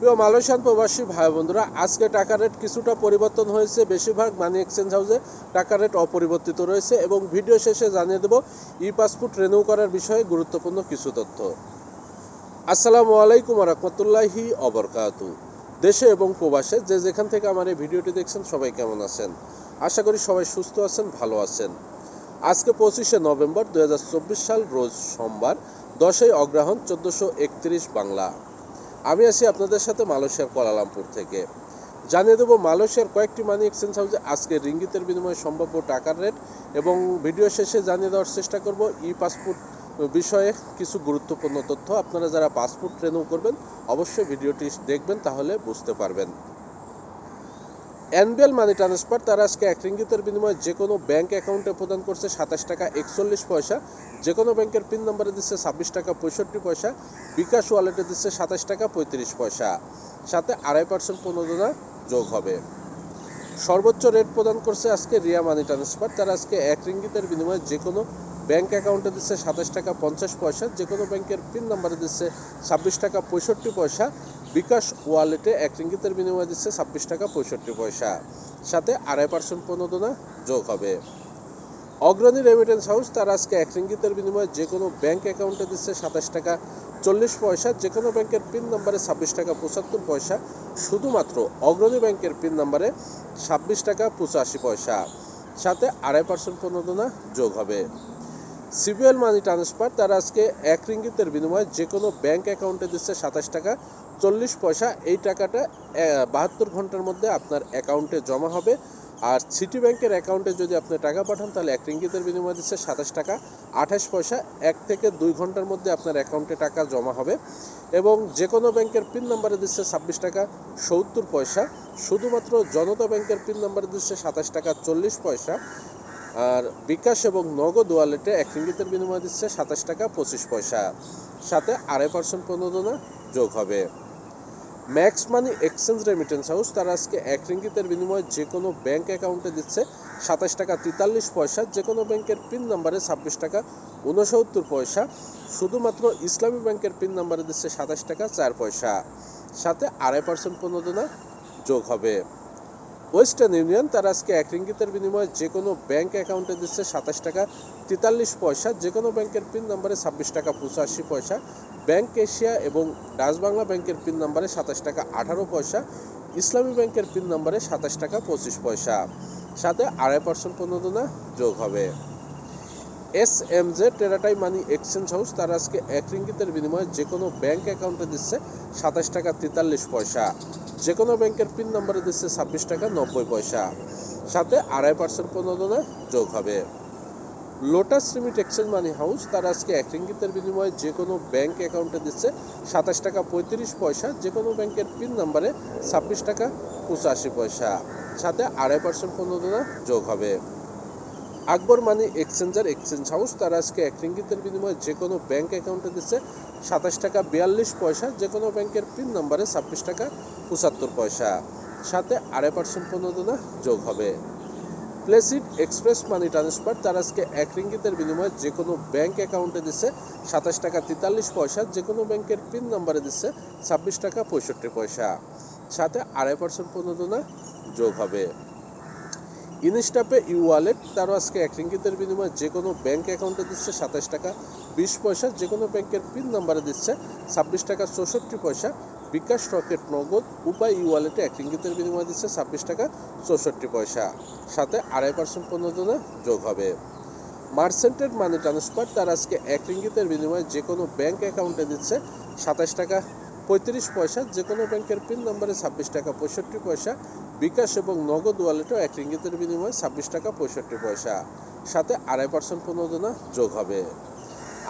প্রিয় মালয়েশিয়ান প্রবাসী ভাই বন্ধুরা, আজকে টাকা রেট কিছুটা পরিবর্তন হয়েছে। বেশিরভাগ মানি এক্সচেঞ্জ হাউসে টাকা রেট অপরিবর্তিত রয়েছে এবং ভিডিও শেষে জানিয়ে দেব ই পাসপোর্ট রেনিউ করার বিষয়ে গুরুত্বপূর্ণ কিছু তথ্য। আসসালামু আলাইকুম রহমতুল্লাহি অবরকাতু দেশে এবং প্রবাসে যে যেখান থেকে আমার এই ভিডিওটি দেখছেন, সবাই কেমন আছেন? আশা করি সবাই সুস্থ আছেন, ভালো আছেন। আজকে পঁচিশে নভেম্বর দু হাজার চব্বিশ সাল, রোজ সোমবার, দশই অগ্রহণ চোদ্দোশো বাংলা। আমি আছি আপনাদের সাথে মালয়েশিয়ার কোয়ালালামপুর থেকে। জানিয়ে দেবো, মালয়েশিয়ার কয়েকটি মানি এক্সচেঞ্জ হাউসে আজকে রিঙ্গিতের বিনিময়ে সম্ভাব্য টাকার রেট এবং ভিডিও শেষে জানিয়ে দেওয়ার চেষ্টা করব ই পাসপোর্ট বিষয়ে কিছু গুরুত্বপূর্ণ তথ্য। আপনারা যারা পাসপোর্ট ট্রেনিং করবেন, অবশ্যই ভিডিওটি দেখবেন, তাহলে বুঝতে পারবেন। এনবিএল মানি ট্রান্সফার, তারা আজকে এক রিঙ্গিতের বিনিময়ে যে কোনো ব্যাংক অ্যাকাউন্টে প্রদান করছে সাতাশ টাকা একচল্লিশ পয়সা যে কোনো ব্যাংকের পিন নম্বরে দিচ্ছে ছাব্বিশ টাকা পঁয়ষট্টি পয়সা, বিকাশ ওয়ালেটে দিচ্ছে সাতাশ টাকা পঁয়ত্রিশ পয়সা। সাথে আড়াই পার্সেন্ট প্রণোদনা যোগ হবে। সর্বোচ্চ রেট প্রদান করছে আজকে রিয়া মানি ট্রান্সফার, তারা আজকে এক রিঙ্গিতের বিনিময়ে যে কোনো ব্যাংক অ্যাকাউন্টে দিচ্ছে সাতাশ টাকা পঞ্চাশ পয়সা যে কোনো ব্যাংকের পিন নাম্বারে দিচ্ছে ছাব্বিশ টাকা পঁয়ষট্টি পয়সা বিকাশ ওয়ালেটে এক রিঙ্গিতের বিনিময়ে দিচ্ছে ছাব্বিশ টাকা পঁয়ষট্টি পয়সা। সাথে আড়াই পার্সেন্ট প্রণোদনা যোগ হবে। অগ্রণী রেমিটেন্স হাউস তারা আজকে এক রিঙ্গিতের বিনিময়ে যে কোনো ব্যাংক অ্যাকাউন্টে দিচ্ছে সাতাশ টাকা চল্লিশ পয়সা যে কোনো ব্যাংকের পিন নাম্বারে ছাব্বিশ টাকা পঁচাত্তর পয়সা, শুধুমাত্র অগ্রণী ব্যাংকের পিন নাম্বারে ছাব্বিশ টাকা পঁচাশি পয়সা। সাথে আড়াই পার্সেন্ট প্রণোদনা যোগ হবে। সিবিএল মানি ট্রান্সফার তারা আজকে এক রিঙ্গিতের বিনিময়ে যে কোনো ব্যাংক অ্যাকাউন্টে দিচ্ছে সাতাশ টাকা চল্লিশ পয়সা এই টাকাটা বাহাত্তর ঘণ্টার মধ্যে আপনার অ্যাকাউন্টে জমা হবে। আর সিটি ব্যাংকের অ্যাকাউন্টে যদি আপনি টাকা পাঠান, তাহলে এক রিঙ্গিতের বিনিময় দিচ্ছে সাতাশ টাকা। আঠাশ পয়সা এক থেকে দুই ঘণ্টার মধ্যে আপনার অ্যাকাউন্টে টাকা জমা হবে। এবং যে কোনো ব্যাংকের পিন নাম্বারে দিচ্ছে ছাব্বিশ টাকা সত্তর পয়সা। শুধুমাত্র জনতা ব্যাংকের পিন নাম্বারে দিচ্ছে সাতাশ টাকা চল্লিশ পয়সা। আর বিকাশ এবং নগদ ওয়ালেটে এক রিঙ্গিতের বিনিময় দিচ্ছে সাতাশ টাকা পঁচিশ পয়সা। সাথে আড়াই পার্সেন্ট প্রণোদনা যোগ হবে। Max money exchange remittance house, তারা আজকে এক রিঙ্গিতের বিনিময়ে যে কোনো ব্যাংক অ্যাকাউন্টে দিচ্ছে সাতাশ টাকা তেতাল্লিশ পয়সা যে কোনো ব্যাংকের পিন নাম্বারে ছাব্বিশ টাকা উনসত্তর পয়সা, শুধুমাত্র ইসলামী ব্যাংকের পিন নাম্বারে দিচ্ছে সাতাশ টাকা চার পয়সা। সাথে আড়াই পার্সেন্ট প্রণোদনা যোগ হবে। ওয়েস্টার্ন ইউনিয়ন, তারা আজকে এক রিঙ্গিতের বিনিময়ে যে কোনো ব্যাংক অ্যাকাউন্টে দিচ্ছে সাতাশ টাকা তেতাল্লিশ পয়সা যে কোনো ব্যাংকের পিন নাম্বারে ছাব্বিশ টাকা পঁচাশি পয়সা ব্যাংক এশিয়া এবং ডাচ বাংলা ব্যাংকের পিন নাম্বারে সাতাশ টাকা আঠারো পয়সা, ইসলামী ব্যাংকের পিন নাম্বারে সাতাশ টাকা পঁচিশ পয়সা। সাথে আড়াই পার্সেন্ট প্রণোদনা যোগ হবে। এস এম জে, টেরাটাই মানি এক্সচেঞ্জ হাউস, তারা আজকে এক রিঙ্গিতের বিনিময়ে যে কোনো ব্যাংক অ্যাকাউন্টে দিচ্ছে সাতাশ টাকা তেতাল্লিশ পয়সা। যে কোনো ব্যাংকের পিন নম্বরে দিচ্ছে ছাব্বিশ টাকা নব্বই পয়সা। সাথে আড়াই পার্সেন্ট প্রণোদনা যোগ হবে। Lotus remit exchange money house তারা আজকে এক রিঙ্গিতের বিনিময়ে যে কোনো ব্যাংক অ্যাকাউন্টে দিচ্ছে সাতাশ টাকা পঁয়ত্রিশ পয়সা যে কোনো ব্যাংকের পিন নাম্বারে ছাব্বিশ টাকা পঁচাশি পয়সা। সাথে আড়াই পার্সেন্ট প্রণোদনা যোগ হবে। Akbar money exchanger exchange house তারা আজকে এক রিঙ্গিতের বিনিময়ে যে কোনো ব্যাংক অ্যাকাউন্টে দিচ্ছে সাতাশ টাকা বিয়াল্লিশ পয়সা যে কোনো ব্যাংকের পিন নাম্বারে ছাব্বিশ টাকা পঁচাত্তর পয়সা। সাথে আড়াই পার্সেন্ট প্রণোদনা যোগ হবে। প্লেসিড এক্সপ্রেস মানি ট্রান্সফার তারা আজকে এক রিঙ্গিতের বিনিময়ে যে কোনো ব্যাংক অ্যাকাউন্টে দিচ্ছে সাতাশ টাকা তেতাল্লিশ পয়সা যে কোনো ব্যাংকের পিন নাম্বারে দিচ্ছে ছাব্বিশ টাকা পঁয়ষট্টি পয়সা। সাথে আড়াই পার্সেন্ট প্রণোদনা যোগ হবে। ইনস্টাপে ই ওয়ালেট তারও আজকে এক রিঙ্গিতের বিনিময়ে যে কোনো ব্যাংক অ্যাকাউন্টে দিচ্ছে সাতাশ টাকা বিশ পয়সা যে কোনো ব্যাংকের পিন নাম্বারে দিচ্ছে ছাব্বিশ টাকা চৌষট্টি পয়সা বিকাশ রকেট নগদ, উপায় ই ওয়ালেটে এক রিঙ্গিতের বিনিময় দিচ্ছে ছাব্বিশ টাকা চৌষট্টি পয়সা। সাথে আড়াই পার্সেন্ট প্রণোদনা যোগ হবে। মার্সেন্টেড মানি ট্রান্সফার, তার আজকে এক রিঙ্গিতের বিনিময়ে যে কোনো ব্যাংক অ্যাকাউন্টে দিচ্ছে সাতাশ টাকা পঁয়ত্রিশ পয়সা যে কোনো ব্যাংকের পিন নম্বরে ছাব্বিশ টাকা পঁয়ষট্টি পয়সা, বিকাশ এবং নগদ ওয়ালেটও এক রিঙ্গিতের বিনিময়ে ছাব্বিশ টাকা পঁয়ষট্টি পয়সা। সাথে আড়াই পার্সেন্ট প্রণোদনা যোগ হবে।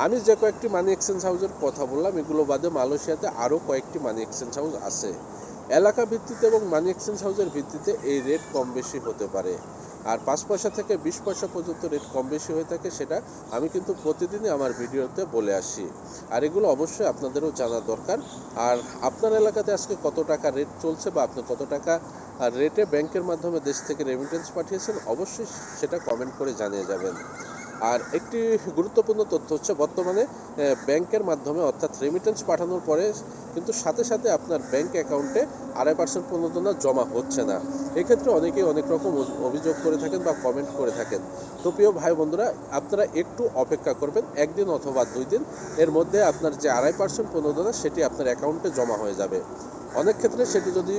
আমি যে কয়েকটি মানি এক্সচেঞ্জ হাউসের কথা বললাম, এগুলো বাদে মালয়েশিয়াতে আরও কয়েকটি মানি এক্সচেঞ্জ হাউস আছে। এলাকা ভিত্তিতে এবং মানি এক্সচেঞ্জ হাউসের ভিত্তিতে এই রেট কম বেশি হতে পারে। আর পাঁচ পয়সা থেকে বিশ পয়সা পর্যন্ত রেট কম বেশি হয়ে থাকে সেটা আমি কিন্তু প্রতিদিনই আমার ভিডিওতে বলে আসি। আর এগুলো অবশ্যই আপনাদেরও জানা দরকার। আর আপনার এলাকাতে আজকে কত টাকা রেট চলছে বা আপনি কত টাকা রেটে ব্যাংকের মাধ্যমে দেশ থেকে রেমিটেন্স পাঠিয়েছেন, অবশ্যই সেটা কমেন্ট করে জানিয়ে যাবেন। আর একটি গুরুত্বপূর্ণ তথ্য হচ্ছে, বর্তমানে ব্যাংকের মাধ্যমে অর্থাৎ রেমিটেন্স পাঠানোর পরে কিন্তু সাথে সাথে আপনার ব্যাংক অ্যাকাউন্টে আড়াই পার্সেন্ট প্রণোদনা জমা হচ্ছে না। এক্ষেত্রে অনেকেই অনেক রকম অভিযোগ করে থাকেন বা কমেন্ট করে থাকেন। তো প্রিয় ভাই বন্ধুরা, আপনারা একটু অপেক্ষা করবেন, একদিন অথবা দুই দিন। এর মধ্যে আপনার যে আড়াই পার্সেন্ট প্রণোদনা সেটি আপনার অ্যাকাউন্টে জমা হয়ে যাবে। অনেক ক্ষেত্রে সেটি যদি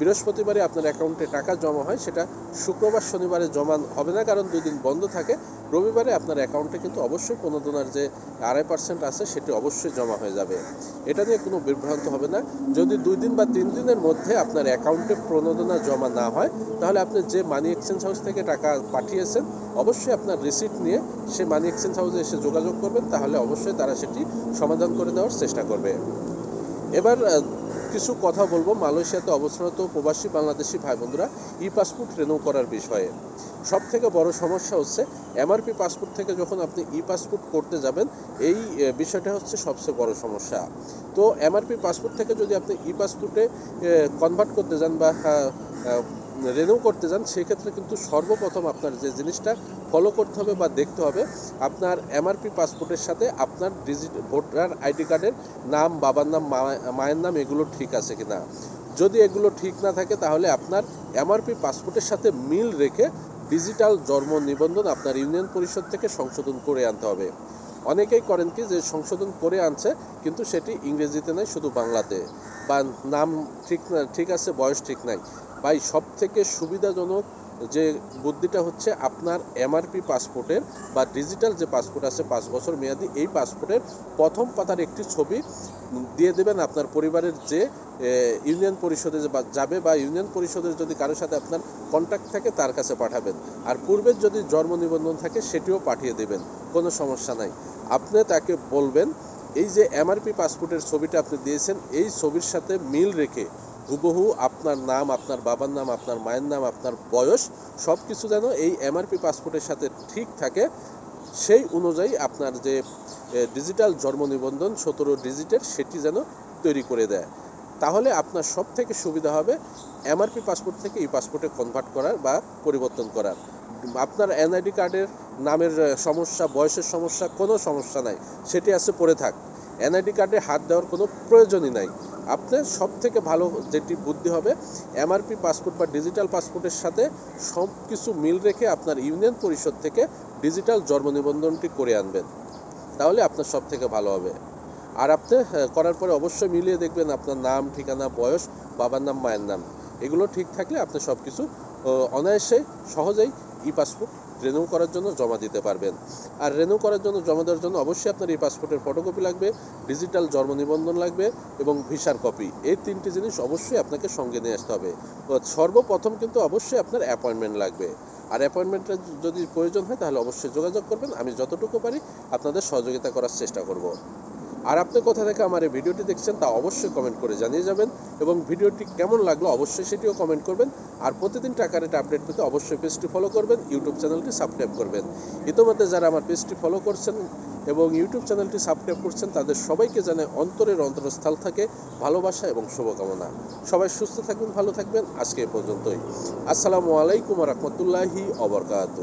বৃহস্পতিবারে আপনার অ্যাকাউন্টে টাকা জমা হয়, সেটা শুক্রবার, শনিবারে জমা হবে না, কারণ দুই দিন বন্ধ থাকে। রবিবারে আপনার অ্যাকাউন্টে কিন্তু অবশ্যই প্রণোদনার যে আড়াই পার্সেন্ট আছে, সেটি অবশ্যই জমা হয়ে যাবে। এটা নিয়ে কোনো বিভ্রান্ত হবে না। যদি দুই দিন বা তিন দিনের মধ্যে আপনার অ্যাকাউন্টে প্রণোদনা জমা না হয়, তাহলে আপনি যে মানি এক্সচেঞ্জ হাউস থেকে টাকা পাঠিয়েছেন, অবশ্যই আপনার রিসিপ্ট নিয়ে সে মানি এক্সচেঞ্জ হাউসে এসে যোগাযোগ করবেন, তাহলে অবশ্যই তারা সেটি সমাধান করে দেওয়ার চেষ্টা করবে। এবার কিছু কথা বলব। মালয়েশিয়াতে অবস্থানরত প্রবাসী বাংলাদেশি ভাই বন্ধুরা ই পাসপোর্ট রেনিউ করার বিষয়ে। সব থেকে বড় সমস্যা হচ্ছে, এমআরপি পাসপোর্ট থেকে যখন আপনি ই পাসপোর্ট করতে যাবেন, এই বিষয়টা হচ্ছে সবচেয়ে বড় সমস্যা। তো এমআরপি পাসপোর্ট থেকে যদি আপনি ই পাসপোর্টে কনভার্ট করতে যান বা রেনিউ করতে যান, সেক্ষেত্রে কিন্তু সর্বপ্রথম আপনার যে জিনিসটা ফলো করতে হবে বা দেখতে হবে আপনার এমআরপি পাসপোর্টের সাথে আপনার ডিজিট ভোটার আইডি কার্ডের নাম, বাবার নাম মায়ের নাম এগুলো ঠিক আছে কি না যদি এগুলো ঠিক না থাকে তাহলে আপনার এমআরপি পাসপোর্টের সাথে মিল রেখে ডিজিটাল জন্ম নিবন্ধন আপনার ইউনিয়ন পরিষদ থেকে সংশোধন করে আনতে হবে। অনেকেই করেন কি যে সংশোধন করে আনছে কিন্তু সেটি ইংরেজিতে নাই, শুধু বাংলাতে। বা নাম ঠিক ঠিক আছে, বয়স ঠিক নাই। ভাই সব থেকে সুবিধাজনক যে বুদ্ধিটা হচ্ছে আপনার এমআরপি পাসপোর্টের বা ডিজিটাল যে পাসপোর্ট আছে, পাঁচ বছর মেয়াদি, এই পাসপোর্টের প্রথম পাতার একটি ছবি দিয়ে দেবেন আপনার পরিবারের যে ইউনিয়ন পরিষদে যাবে বা ইউনিয়ন পরিষদের যদি কারোর সাথে আপনার কন্ট্যাক্ট থাকে, তার কাছে পাঠাবেন। আর পূর্বের যদি জন্ম নিবন্ধন থাকে, সেটিও পাঠিয়ে দেবেন। কোনো সমস্যা নাই। আপনি তাকে বলবেন, এই যে এমআরপি পাসপোর্টের ছবিটা আপনি দিয়েছেন, এই ছবির সাথে মিল রেখে হুবহু আপনার নাম, আপনার বাবার নাম, আপনার মায়ের নাম, আপনার বয়স সব কিছু যেন এই এমআরপি পাসপোর্টের সাথে ঠিক থাকে। সেই অনুযায়ী আপনার যে ডিজিটাল জন্ম নিবন্ধন, সতেরো ডিজিটের সেটি যেন তৈরি করে দেয়। তাহলে আপনার সব থেকে সুবিধা হবে এমআরপি পাসপোর্ট থেকে এই পাসপোর্টে কনভার্ট করার বা পরিবর্তন করার। আপনার এনআইডি কার্ডের নামের সমস্যা, বয়সের সমস্যা, কোনো সমস্যা নাই। সেটি আছে, পড়ে থাক। এনআইডি কার্ডে হাত দেওয়ার কোনো প্রয়োজনই নাই। আপনার সব থেকে ভালো যেটি বুদ্ধি হবে এমআরপি পাসপোর্ট বা ডিজিটাল পাসপোর্টের সাথে সব কিছু মিল রেখে আপনার ইউনিয়ন পরিষদ থেকে ডিজিটাল জন্ম নিবন্ধনটি করে আনবেন। তাহলে আপনার সব থেকে ভালো হবে। আর আপনি আহ, করার পরে অবশ্যই মিলিয়ে দেখবেন আপনার নাম ঠিকানা বয়স বাবার নাম মায়ের নাম। এগুলো ঠিক থাকলে আপনি সব কিছু অনায়াসে সহজেই ই পাসপোর্ট রেনিউ করার জন্য জমা দিতে পারবেন। আর রেনিউ করার জন্য জমা দেওয়ার জন্য অবশ্যই আপনার এই পাসপোর্টের ফটোকপি লাগবে, ডিজিটাল জন্ম নিবন্ধন লাগবে এবং ভিসার কপি। এই তিনটি জিনিস অবশ্যই আপনাকে সঙ্গে নিয়ে আসতে হবে। সর্বপ্রথম কিন্তু অবশ্যই আপনার অ্যাপয়েন্টমেন্ট লাগবে। আর অ্যাপয়েন্টমেন্টের যদি প্রয়োজন হয় তাহলে অবশ্যই যোগাযোগ করবেন। আমি যতটুকু পারি আপনাদের সহযোগিতা করার চেষ্টা করব। আর আপনি কোথা থেকে আমার এই ভিডিওটি দেখছেন তা অবশ্যই কমেন্ট করে জানিয়ে যাবেন এবং ভিডিওটি কেমন লাগল অবশ্যই সেটিও কমেন্ট করবেন। আর প্রতিদিন টাকা রেট আপডেট পেতে অবশ্যই পেজটি ফলো করবেন ইউটিউব চ্যানেলটি সাবস্ক্রাইব করবেন। ইতিমধ্যে যারা আমার পেজটি ফলো করছেন এবং ইউটিউব চ্যানেলটি সাবস্ক্রাইব করছেন, তাদের সবাইকে জানাই অন্তরের অন্তরস্থল থেকে ভালোবাসা এবং শুভকামনা। সবাই সুস্থ থাকবেন, ভালো থাকবেন, আজকে এ পর্যন্তই। আসসালামু আলাইকুম রহমতুল্লাহি অবরকাত